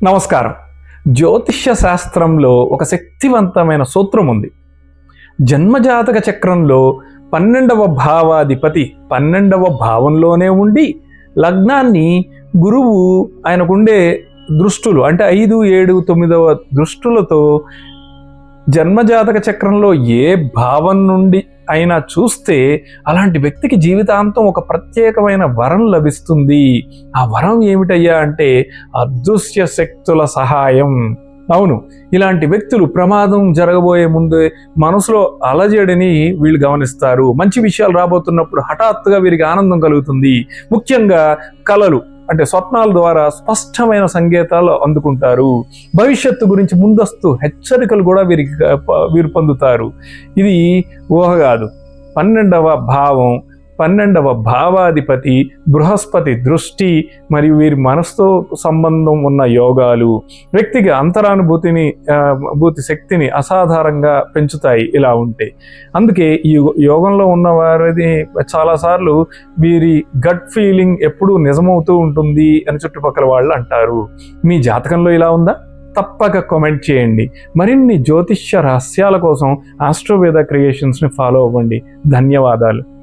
నమస్కారం. జ్యోతిష్య శాస్త్రంలో ఒక శక్తివంతమైన సూత్రం ఉంది జన్మజాతక చక్రంలో పన్నెండవ భావాధిపతి పన్నెండవ భావంలోనే ఉండి లగ్నాన్ని గురువు ఆయనకుండే దృష్టులు అంటే ఐదు ఏడు తొమ్మిదవ దృష్టులతో జన్మజాతక చక్రంలో ఏ భావం నుండి అయినా చూస్తే అలాంటి వ్యక్తికి జీవితాంతం ఒక ప్రత్యేకమైన వరం లభిస్తుంది. ఆ వరం ఏమిటయ్యా అంటే అదృశ్య శక్తుల సహాయం. అవును ఇలాంటి వ్యక్తులు ప్రమాదం జరగబోయే ముందే మనసులో అలజడిని వీళ్ళు గమనిస్తారు. మంచి విషయాలు రాబోతున్నప్పుడు హఠాత్తుగా వీరికి ఆనందం కలుగుతుంది. ముఖ్యంగా కళలు. అంటే స్వప్నాల ద్వారా స్పష్టమైన సంకేతాలు అందుకుంటారు. భవిష్యత్తు గురించి ముందస్తు హెచ్చరికలు కూడా వీరికి వీరు పొందుతారు. ఇది ఊహ కాదు. పన్నెండవ భావం పన్నెండవ భావాధిపతి బృహస్పతి దృష్టి మరియు వీరి మనసుతో సంబంధం ఉన్న యోగాలు వ్యక్తికి అంతరానుభూతిని భూతి శక్తిని అసాధారణంగా పెంచుతాయి ఇలా ఉంటే. అందుకే ఈ యో- యోగంలో ఉన్న వారిది చాలాసార్లు వీరి గట్ ఫీలింగ్ ఎప్పుడూ నిజమవుతూ ఉంటుంది అని చుట్టుపక్కల వాళ్ళు అంటారు. మీ జాతకంలో ఇలా ఉందా? తప్పక కామెంట్ చేయండి. మరిన్ని జ్యోతిష్య రహస్యాల కోసం ఆస్ట్రోవేద క్రియేషన్స్ని ఫాలో అవ్వండి. ధన్యవాదాలు.